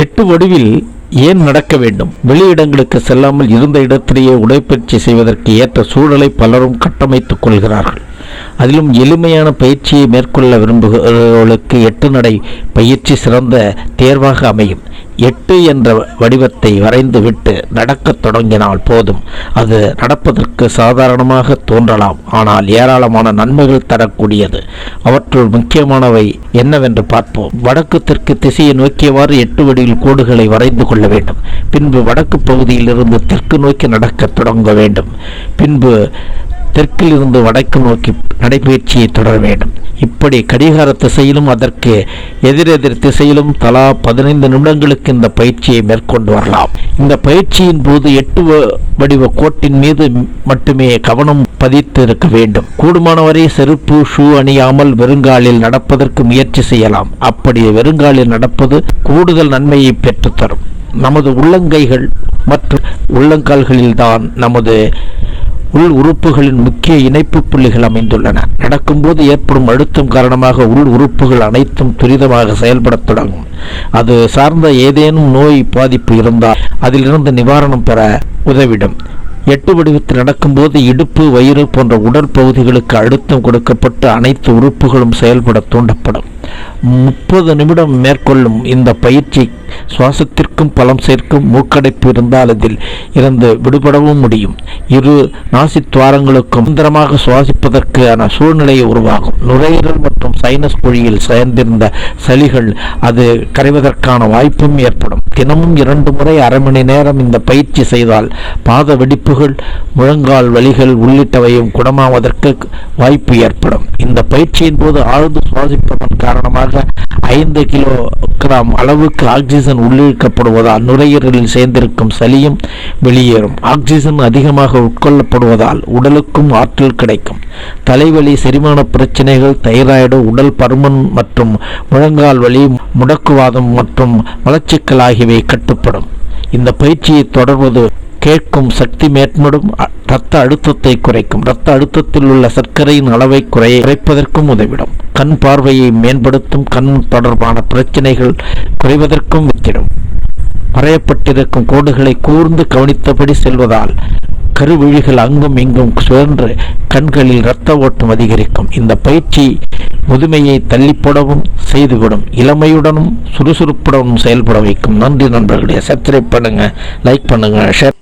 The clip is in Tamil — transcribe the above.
எட்டு வடிவில் ஏன் நடக்க வேண்டும்? வெளியிடங்களுக்கு செல்லாமல் இருந்த இடத்திலேயே உடற்பயிற்சி செய்வதற்கு ஏற்ற சூழலை பலரும் கட்டமைத்துக் கொள்கிறார்கள். அதிலும் எளிமையான பயிற்சியை மேற்கொள்ள விரும்புகிறவர்களுக்கு எட்டு நடை பயிற்சி சிறந்த தேர்வாக அமையும். எட்டு என்ற வடிவத்தை வரைந்துவிட்டு நடக்கத் தொடங்கினால் போதும். அது நடப்பதற்கு சாதாரணமாக தோன்றலாம். ஆனால் ஏராளமான நன்மைகள் தரக்கூடியது. அவற்றுள் முக்கியமானவை என்னவென்று பார்ப்போம். வடக்கு தெற்கு திசையை நோக்கியவாறு எட்டு வடிவில் கோடுகளை வரைந்து கொள்ள வேண்டும். பின்பு வடக்கு பகுதியிலிருந்து தெற்கு நோக்கி நடக்கத் தொடங்க வேண்டும். பின்பு தெற்கிலிருந்து வடக்கு நோக்கி நடைபயிற்சியை தொடர வேண்டும். இப்படி கடிகார திசையிலும் அதற்கு எதிரெதிர் திசையிலும் தலா பதினைந்து நிமிடங்களுக்கு இந்த பயிற்சியை மேற்கொண்டு வரலாம். இந்த பயிற்சியின் போது எட்டு வ- வடிவ கோட்டின் மீது மட்டுமே கவனம் பதித்து இருக்க வேண்டும். கூடுமானவரை செருப்பு ஷூ அணியாமல் வெறுங்காலில் நடப்பதற்கு முயற்சி செய்யலாம். அப்படி வெறுங்காலில் நடப்பது கூடுதல் நன்மையை பெற்றுத்தரும். நமது உள்ளங்கைகள் மற்றும் உள்ளங்கால்களில்தான் நமது உள் உறுப்புகளின் முக்கிய இணைப்பு புள்ளிகள் அமைந்துள்ளன. நடக்கும்போது ஏற்படும் அழுத்தம் காரணமாக உள் உறுப்புகள் அனைத்தும் துரிதமாக செயல்படத் தொடங்கும். அது சார்ந்த ஏதேனும் நோய் பாதிப்பு இருந்தால் அதிலிருந்து நிவாரணம் பெற உதவிடும். எட்டு வடிவத்தில் நடக்கும்போது இடுப்பு வயிறு போன்ற உடல் பகுதிகளுக்கு அழுத்தம் கொடுக்கப்பட்டு அனைத்து உறுப்புகளும் செயல்பட தூண்டப்படும். முப்பது நிமிடம் மேற்கொள்ளும் இந்த பயிற்சி சுவாசத்திற்கும் பலம் சேர்க்கும் மூக்கடைப்பு இருந்தால் அதில் இருந்து விடுபடவும் முடியும். இரு நாசித்வாரங்களுக்கும் சுதந்திரமாக சுவாசிப்பதற்கான சூழ்நிலையை உருவாகும். நுரையீரல் மற்றும் சைனஸ் குழியில் சேர்ந்திருந்த சளிகள் அது கரைவதற்கான வாய்ப்பும் ஏற்படும். தினமும் இரண்டு முறை அரை மணி நேரம் இந்த பயிற்சி செய்தால் பாத வெடிப்புகள் முழங்கால் வலிகள் உள்ளிட்டவையும் குணமாவதற்கு வாய்ப்பு ஏற்படும். இந்த பயிற்சியின் போது ஆழ்ந்து சுவாசிப்பதன் காரணமாக ஐந்து கிலோ கிராம் அளவுக்கு ஆக்சிஜன் உள்ளிழுக்கப்படுவதால் நுரையீரலில் சேர்ந்திருக்கும் சளியும் வெளியேறும். ஆக்சிஜன் அதிகமாக உட்கொள்ளப்படுவதால் உடலுக்கும் ஆற்றல் கிடைக்கும். தலைவலி செரிமான பிரச்சனைகள் தைராய்டு உடல் பருமன் மற்றும் முழங்கால் வலி முடக்குவாதம் மற்றும் மலச்சிக்கல் ஆகியவை கட்டுப்படும். இந்த பயிற்சியை தொடர்வது கேட்கும் சக்தி மேற்படும் அ- இரத்த அழுத்தத்தை குறைக்கும். இரத்த அழுத்தத்தில் உள்ள சர்க்கரையின் அளவை குறைய குறைப்பதற்கும் உதவிடும். கண் பார்வையை மேம்படுத்தும் கண் தொடர்பான பிரச்சனைகள் குறைவதற்கும் வித்திடும். வரையப்பட்டிருக்கும் கோடுகளை கூர்ந்து கவனித்தபடி செல்வதால் கருவிழிகள் அங்கும் இங்கும் சுழன்று கண்களில் இரத்த ஓட்டம் அதிகரிக்கும். இந்த பயிற்சி முதுமையை தள்ளிப்படவும் செய்துவிடும். இளமையுடனும் சுறுசுறுப்புடனும் செயல்பட வைக்கும். நன்றி நண்பர்களே. சப்ஸ்கிரைப் பண்ணுங்க லைக் பண்ணுங்க ஷேர்